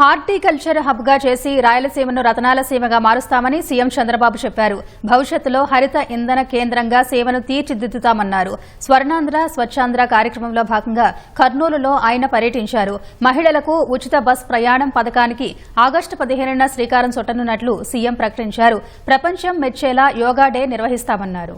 Horticulture హబ్గా చేసి రాయలసీమను రతనాల సీమగా మారుస్తామని సీఎం చంద్రబాబు చెప్పారు. భవిష్యత్తులో హరిత ఇంధన కేంద్రంగా సేవను తీర్చిదిద్దుతామన్నారు. స్వర్ణాంధ్ర స్వచ్ఛాంధ్ర కార్యక్రమంలో భాగంగా కర్నూలులో ఆయన పర్యటించారు. మహిళలకు ఉచిత బస్ ప్రయాణం పథకానికి ఆగస్టు పదిహేనున శ్రీకారం చుట్టనున్నట్లు సీఎం ప్రకటించారు. ప్రపంచం మెచ్చేలా యోగా డే నిర్వహిస్తామన్నారు.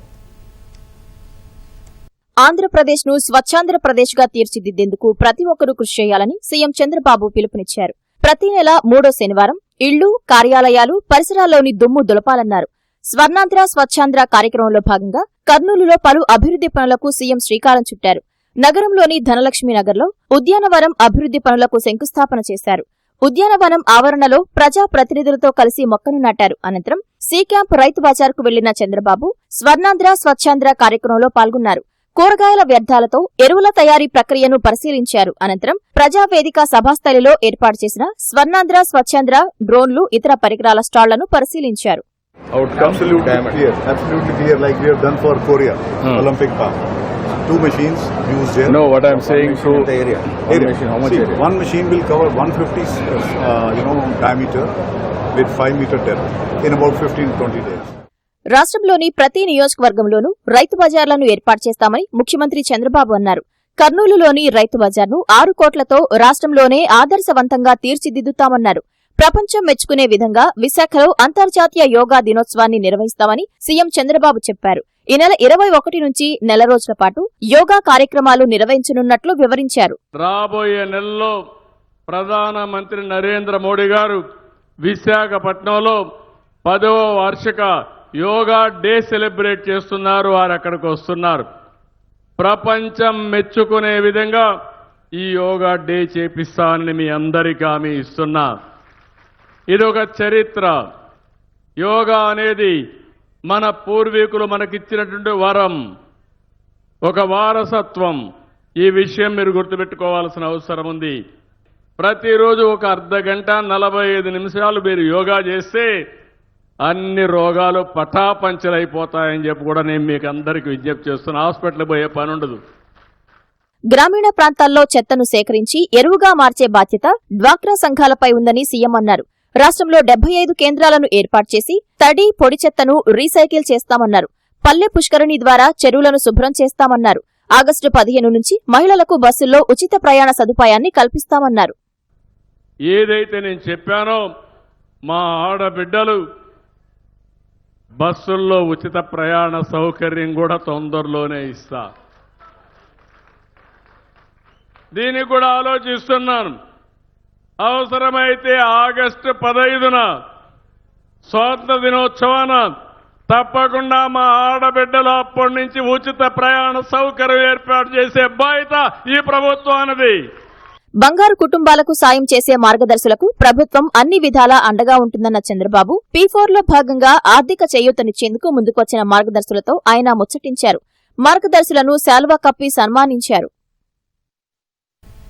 ఆంధ్రప్రదేశ్ను స్వచ్ఛాంధ్రప్రదేశ్గా తీర్చిదిద్దేందుకు ప్రతి ఒక్కరూ కృషి చేయాలని సీఎం చంద్రబాబు పిలుపునిచ్చారు. ప్రతి నెల మూడో శనివారం ఇళ్ళు కార్యాలయాలు పరిసరాల్లోని దుమ్ము దులపాలన్నారు. స్వర్ణాంధ్ర స్వచ్ఛాంధ్ర కార్యక్రమంలో భాగంగా కర్నూలులో పలు అభివృద్ది పనులకు సీఎం శ్రీకారం చుట్టారు. నగరంలోని ధనలక్ష్మి నగర్లో ఉద్యానవనం అభివృద్ది పనులకు శంకుస్థాపన చేశారు. ఉద్యానవనం ఆవరణలో ప్రజా ప్రతినిధులతో కలిసి మొక్కను నాటారు. అనంతరం సీ క్యాంప్ రైతు బజార్కు వెళ్ళిన చంద్రబాబు స్వర్ణాంధ్ర స్వచ్ఛాంధ్ర కార్యక్రమంలో పాల్గొన్నారు. కూరగాయల వ్యర్థాలతో ఎరువుల తయారీ ప్రక్రియను పరిశీలించారు అనంతరం ప్రజావేదిక సభాస్థలిలో ఏర్పాటు చేసిన స్వర్ణాంధ్ర స్వచ్ఛాంధ్ర డ్రోన్లు ఇతర పరికరాల స్టాళ్ళను పరిశీలించారు outcome Absolutely diameter. clear. Absolutely clear, like we have done for Korea, Hmm. Olympic Park. Two machines used here. No, what I'm saying to the area. One machine, how much See, area? One machine will cover 150, uh, you know, diameter with 5 meter depth in about 15 to 20 days. రాష్ట్రంలోని ప్రతి నియోజకవర్గంలోనూ రైతు బజార్లను ఏర్పాటు చేస్తామని ముఖ్యమంత్రి చంద్రబాబు అన్నారు. కర్నూలులోని రైతు బజార్ను ఆరు కోట్లతో రాష్ట్రంలోనే ఆదర్శవంతంగా తీర్చిదిద్దుతామన్నారు. ప్రపంచం మెచ్చుకునే విధంగా విశాఖలో అంతర్జాతీయ యోగా దినోత్సవాన్ని నిర్వహిస్తామని సీఎం చంద్రబాబు చెప్పారు. ఈ నెల ఇరవై ఒకటి నుంచి నెల రోజుల పాటు యోగా కార్యక్రమాలు నిర్వహించనున్నట్లు వివరించారు. రాబోయే నెలలో ప్రధానమంత్రి నరేంద్ర మోడీ గారు విశాఖపట్నంలో పదవ వార్షిక యోగా డే సెలబ్రేట్ చేస్తున్నారు వారు అక్కడికి వస్తున్నారు. ప్రపంచం మెచ్చుకునే విధంగా ఈ యోగా డే చేపిస్తానని మీ అందరికీ హామీ ఇస్తున్నా. ఇది ఒక చరిత్ర. యోగా అనేది మన పూర్వీకులు మనకిచ్చినటువంటి వరం ఒక వారసత్వం. ఈ విషయం మీరు గుర్తుపెట్టుకోవాల్సిన అవసరం ఉంది. ప్రతిరోజు ఒక అర్ధ గంట నలభై ఐదు నిమిషాలు మీరు యోగా చేస్తే అన్ని రోగాలు పటాపంచలైపోతాయని చెప్పి కూడా నేను మీకు అందరికీ విజ్ఞప్తి చేస్తున్నా. హాస్పిటల్ పోయే పని ఉండదు గ్రామీణ ప్రాంతాల్లో చెత్తను సేకరించి ఎరువుగా మార్చే బాధ్యత డ్వాక్రా సంఘాలపై ఉందని సీఎం అన్నారు. రాష్ట్రంలో డెబ్బై ఐదు కేంద్రాలను ఏర్పాటు చేసి తడి పొడి చెత్తను రీసైకిల్ చేస్తామన్నారు. పల్లె పుష్కరిణి ద్వారా చెరువులను శుభ్రం చేస్తామన్నారు. ఆగస్టు పదిహేను నుంచి మహిళలకు బస్సుల్లో ఉచిత ప్రయాణ సదుపాయాన్ని కల్పిస్తామన్నారు. ఏదైతే నేను చెప్పానో మా ఆడబిడ్డలు బస్సుల్లో ఉచిత ప్రయాణ సౌకర్యం కూడా తొందరలోనే ఇస్తా. దీనికి కూడా ఆలోచిస్తున్నాను. అవసరమైతే ఆగస్టు పదైదున స్వాతంత్ర దినోత్సవాన తప్పకుండా మా ఆడబిడ్డలు అప్పటి నుంచి ఉచిత ప్రయాణ సౌకర్యం ఏర్పాటు చేసే బాధ్యత ఈ ప్రభుత్వానిది. బంగారు కుటుంబాలకు సాయం చేసే మార్గదర్శులకు ప్రభుత్వం అన్ని విధాలా అండగా ఉంటుందన్న చంద్రబాబు పీఫోర్లో భాగంగా ఆర్థిక చేయూతనిచ్చేందుకు ముందుకొచ్చిన మార్గదర్శులతో ఆయన ముచ్చటించారు. మార్గదర్శులను శాల్వా కప్పి సన్మానించారు.